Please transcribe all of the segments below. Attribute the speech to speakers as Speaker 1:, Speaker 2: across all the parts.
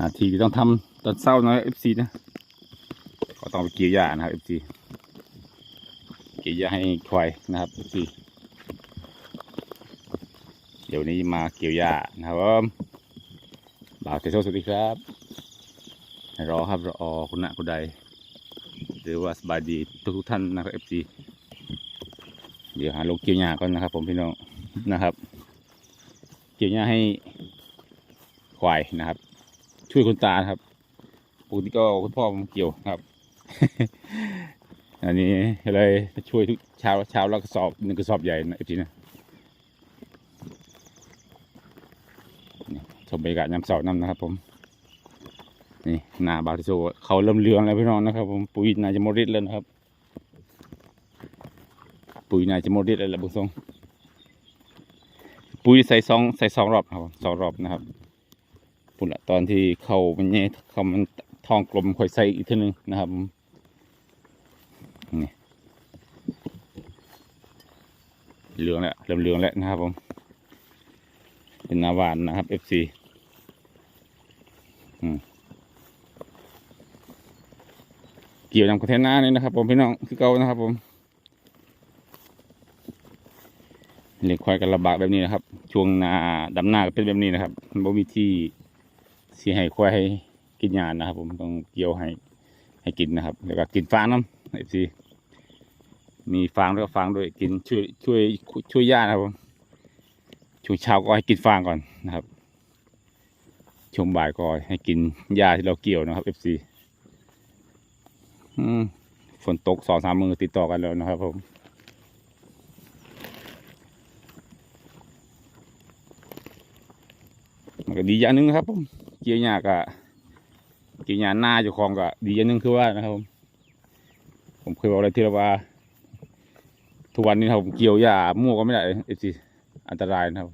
Speaker 1: นาทีต้องทำตอนเศร้าน่อยเอฟซีนะก็ต้องไปเกี่ยวหญ้านะครับเอฟซีเกี่ยวหญ้าให้ควายนะครับเอฟซีเดี๋ยวนี้มาเกี่ยวหญ้านะครับผมบ่าวเทโซสวัสดีครับรอครับรอคุณนะคุณใดหรือว่าสบายดีทุกทุกท่านนะครับเอฟซีเดี๋ยวหาลงเกี่ยวหญ้าก่อนนะครับผมพี่น้องนะครับ เกี่ยวหญ้าให้ควายนะครับ ช่วยคุณตาครับปกติก็คุณพ่อผมเกี่ยวครับ อันนี้เลยช่วยทุกเช้าเช้าแล้วกระสอบหนึ่งกระสอบใหญ่นะเอฟซีนะชมบรรยากาศยามเสาร์น้ำนะครับ ผมนี่นาบาติโซเขาเริ่มเรืองแล้วพี่น้องนะครับ ผมปุ๋ยนาจะหมดฤทธิ์แล้วนะครับ ปุ๋ยนาจะหมดฤทธิ์แล้วล่ะบุญทรงปุ๋ยใส่สองใส่สองรอบครับสองรอบนะครับ ปุ่นละตอนที่เขามันเนี่ยเขามันทองกลมค่อยใส่อีกทีนึงนะครับนี่เหลืองแล้วเริ่มเหลืองแล้วนะครับผมเป็นนาวานนะครับ FC อืมเกี่ยวนำคอนเทนเนอร์นี่นะครับ ผมพี่น้องคือเก่านะครับ ผมเลี้ยงควายกันลำบากแบบนี้นะครับ ช่วงนาดำหน้าก็เป็นแบบนี้นะครับมันบ่มีที่ สีให้ควายให้กินยานะครับ ผมต้องเกี่ยวให้ให้กินนะครับ แล้วก็กินฟางน้ำไอซีมีฟางแล้วก็ฟางด้วยกินช่วยช่วยช่วยยานะครับผมช่วงเช้าก็ให้กินฟางก่อนนะครับช่วงบ่ายก็ให้กินหญ้าที่เราเกี่ยวนะครับเอฟซีฝนตกสองสามมือติดต่อกันแล้วนะครับผมมันก็ดีอย่างหนึงนะครับผม เกี่ยวหญ้าก็เกี่ยวหญ้าหน้าเจ้าของก็ดีอย่างหนึงคือว่านะครับผมผมเคยบอกอะไรที่เราว่า ทุกวันนี้ครับผมเกี่ยวหญ้ามั่วก็ไม่ได้เอซีอันตรายนะครับ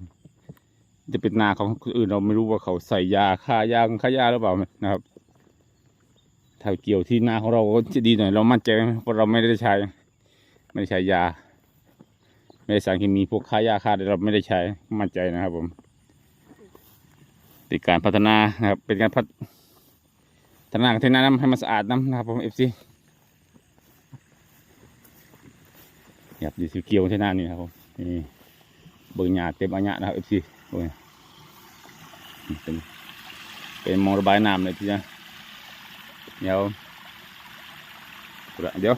Speaker 1: จะเป็นนาของคนอื่นเราไม่รู้ว่าเขาใส่ยาฆ่ายาฆ่ายาหรือเปล่านะครับ ถ้าเกี่ยวที่นาของเราก็จะดีหน่อยเรามั่นใจเพราะเราไม่ได้ใช้ ไม่ได้ใช้ยา ไม่ได้สารเคมีพวกฆ่ายาฆ่าเราไม่ได้ใช้มั่นใจนะครับผม เป็นการพัฒนานะครับ เป็นการพัฒนาเทนาน้ำให้มันสะอาดน้ำนะครับผมเอฟซีอยากดีสิเกียวเทนานี่นะครับผมนี่เบิ่งหยาเต็มอัญญะนะครับเอฟซีโอ้ยเป็นเป็นมองระบายน้ำเลยทีนะเดี๋ยวเดี๋ยว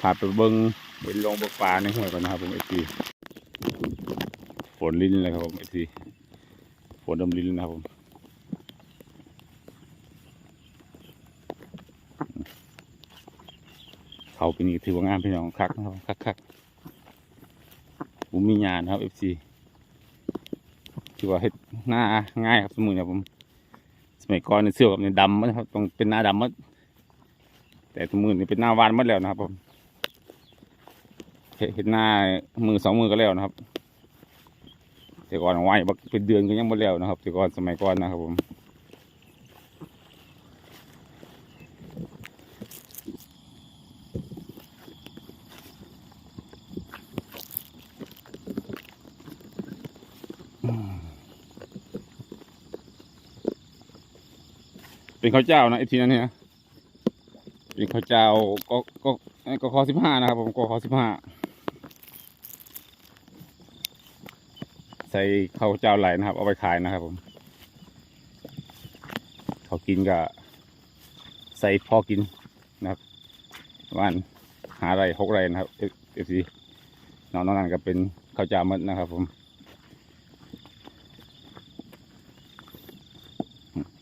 Speaker 1: พาไปเบิ่งไปลงบกปลาในห้วยก่อนนะครับผมเอฟซีฝนลิ้นเลยครับผมเอฟซี ฝนดำลินนะครับผมเขาเปีนี้ถือว่างามพี่น้องคักนะครับคักคักผมมีงานครับเอฟซีถือว่าเฮ็ดหน้าง่ายครับสมุนครับผมสมัยก่อนในเสื้อแบบในดำมดนะครับต้องเป็นหน้าดำหมดแต่สมุนนี่เป็นหน้าวานหมดแล้วนะครับผมเฮ็ดเฮ็ดหน้ามือสองมือก็แล้วนะครับ แต่ก่อนไหวเป็นเดือนก็ยังหมดแล้วนะครับแต่ก่อนสมัยก่อนนะครับผมเป็นข้าวเจ้านะไอทีนั้นเนี่ยเป็นข้าวเจ้าก็ก็ก็คอสิบห้านะครับผมก็คอสิบห้า ใส่ข้าวเจ้าไหลนะครับ เอาไปขายนะครับผมเขากินก็ใส่พอกินนะครับวันหาไรหกไรนะครับเอฟซีน้องๆนั่นก็เป็นข้าวเจ้ามัดนะครับ ผม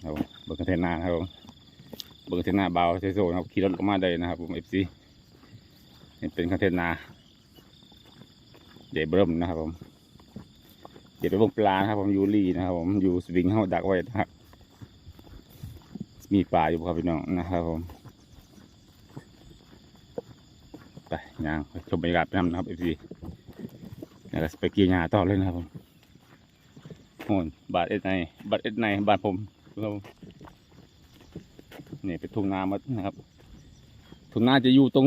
Speaker 1: เอาเบิร์กเทนนานะครับผมเบิร์กเทนนาเบาเซโซนะครับขี่รถออกมาได้นะครับ ผมเอฟซีเป็นคอนเทนนาใหญ่เบิ่มนะครับผม เดี๋ยวไปพวกปลานะครับผมยูรีนะครับผมอยู่สวิงเข้าดักไว้นะครับ มีปลาอยู่ครับพี่น้องนะครับผมไปย่างชมบรรยากาศไปนำนะครับเอฟซีแล้วก็ไปเกี่ยาต่อเลยนะครับผมโอ้ยบาทเอ็ดในบาทเอ็ดในบาทผมครับนี่เป็นทุ่งนามานะครับทุ่งนาจะอยู่ตรง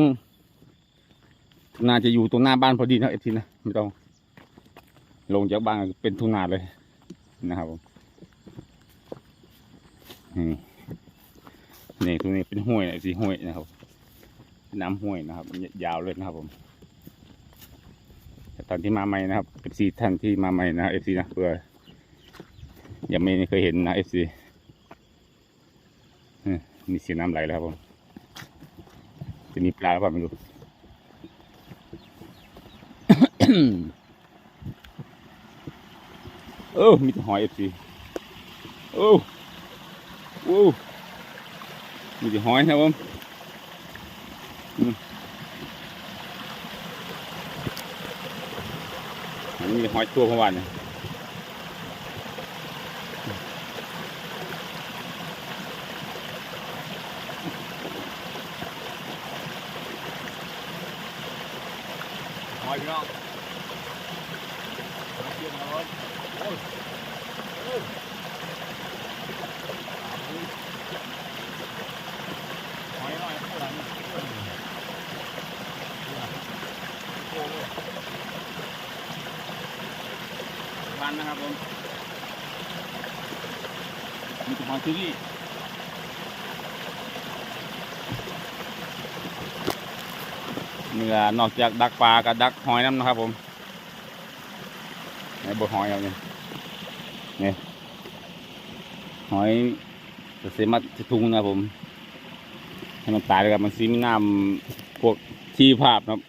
Speaker 1: ทุ่งนาจะอยู่ตรงหน้าบ้านพอดีนะเอฟซีนะไม่ต้อง ลงจากบ้านเป็นทุ่งนาเลยนะครับผมนี่นี่ตรงนี้เป็นห้วยนะสีห้วยนะครับนน้ำห้วยนะครับ ยาวเลยนะครับผมต่ตอนที่มาใหม่นะครับเอฟซีท่านที่มาใหม่นะเอฟซีนะเพื่อยังไม่เคยเห็นนะเอฟซีมีเสียน้ำไหลแล้วครับผมจะมีปลาหรือเปล่าไม่รู้ เออมีแต่หอยเอฟซีโอ้โอ้มีแต่หอยครับผมอันนี้หอยตัวเมื่อวานเนี่ยหอยพี่น้องเกี่ยวมาเลยโอ้ยโอ้ยหอยน้อยข้างหลัง โอ้โหมันนะครับผมมีแต่หอยที่นี่เนื้อนอกจากดักปลากับดักหอยน้ำนะครับผมในบทหอยเอาเนี่ยนี่หอยเสมัดทุงนะผมให้มันตายเลยครับมันซีมีน้ำพวกที่ภาพนะครับ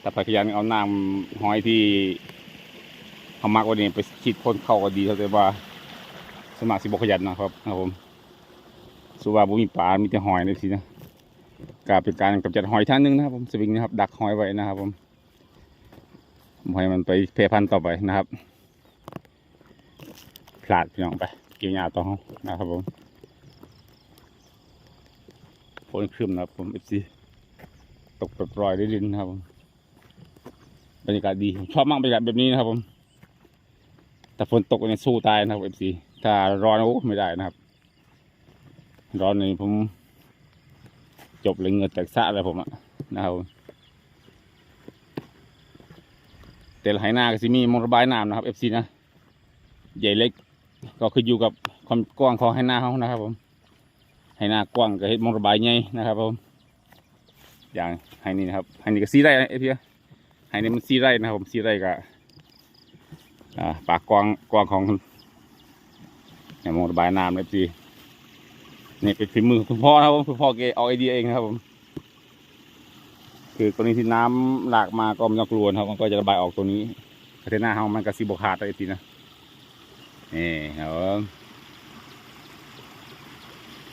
Speaker 1: แต่พยายามเอาน้ำหอยที่เขามักไวันนี้ไปคิดพ่นเข้าก็ดีเท่าแต่ว่าสมัครสิบกขยันนะครับนะครับผมสุว่าบุมีปลามีแต่หอยนี่สินะกาเป็นการกำจัดหอยท่านหนึงนะครับผมสวิงนะครับ ดักหอยไว้นะครับผมให้มันไปเพพันธุ์ต่อไปนะครับพลาดพี่น้องไปเกี่ยวหญ้าต่อนะครับผมฝนครึมนะครับผมเอฟซีตกปล่อยได้ดินนะครับผม บรรยากาศดีชอบมากบรรยากาศแบบนี้นะครับผมแต่ฝนตกเนี่ยสู้ตายนะครับเอฟซีถ้าร้อนโอ้ไม่ได้นะครับ ร้อนนี่ผมจบเลยเงือแตกสะเลยผมอะนะครับแต่ไหนาก็สิมีมงระบายน้ำนะครับเอฟซีนะใหญ่เล็กก็คืออยู่กับความกว้างของไหนาเขานะครับ ผมไหนากว้างก็เฮ็ดมงระบายใหญ่นะครับผมอย่างไหนี่นะครับไหนี่ก็ซีไรเอฟซี ไหนี่มันซีไรนะครับผมซีไรก็อ่าปากกว้างกว้างของเนี่ยมองระบายน้ำเลยพี่นี่เป็นฝีมือคุณพ่อนะครับผมคุณพ่อแกเอาไอเดียเองครับผม คือกรณีที่น้ำหลากมาก็ไม่ต้องกลัวนะครับ มันก็จะระบายออกตัวนี้พัฒนาเฮามันก็สีบกขาดไอทีนะนี่ครับผม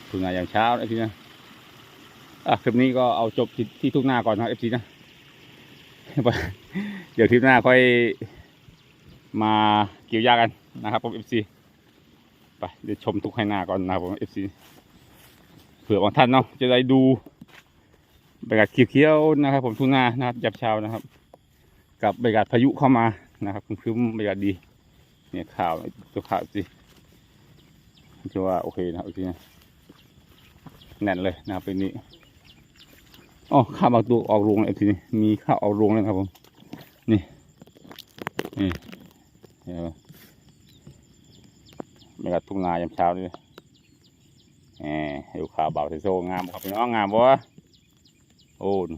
Speaker 1: ทุ่งนายามเช้าไอทีนะอะคลิปนี้ก็เอาจบที่ทุ่งนาก่อนนะครับเอฟซีนะ เดี๋ยวคลิปหน้าค่อยมาเกี่ยวหญ้ากันนะครับผม FC ไปเดี๋ยวชมทุกให้หน้าก่อนนะครับผม FC เผื่อบางท่านเนาะจะได้ดูบรรยากาศเขียวๆนะครับ ผมทุ่งนานะครับยับเช้านะครับ กับบรรยากาศพายุเข้ามานะครับครึ้มๆบรรยากาศดี เนี่ยข่าวตัวข่าวสิถือว่าโอเคนะโอเคนะแน่นเลยนะครับเป็นนี้ อ๋อข้าวบางตัวออกรวงเลยทีนี้มีข้าวออกรวงเลยครับผม นี่ นี่เห็นไหมบรรยากาศทุ่งนายามเช้านี่แหมอยู่ขาวเบาเซโซงามครับพี่น้องงามวะโอ้น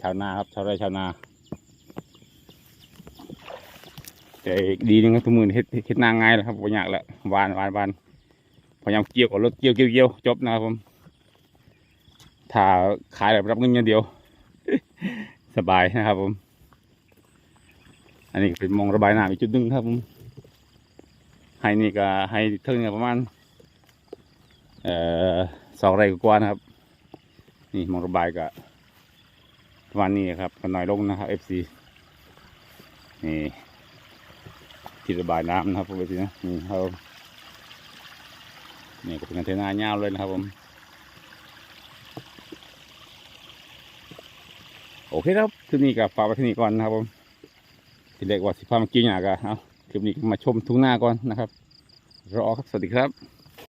Speaker 1: ชาวนาครับชาวไร่ชาวนาแต่อีกดีนึงครับทุกมือนี่เฮ็ดเฮ็ดนาง่ายแล้วครับบ่ยากแล้ววานวานวานพยายามเกี่ยวกับรถเกี่ยวเกี่ยวเกี่ยวจบนะครับผม ถ้าขายแบบรับเงินอย่างเดียว สบายนะครับผม อันนี้เป็นมองระบายน้ำอีกจุดหนึ่งครับผมให้นี่ก็ให้เท่านี้ประมาณเอ่อสองไร่กว่านะครับ นี่มองระบายก็ประมาณนี้ครับก็น้อยลงนะครับ FC นี่ที่ระบายน้ำนะครับพวกนี้นะนี่ครับนี่ก็เป็นกันเทน่ายาวเลยนะครับผม โอเคครับทีนี้ก็ฝากไว้ที่นี่ก่อนนะครับผมทีแรกว่าสิพามากินอยางก็เอาคลิปนี้มาชมทุ่งนาก่อนนะครับรอครับสวัสดีครับ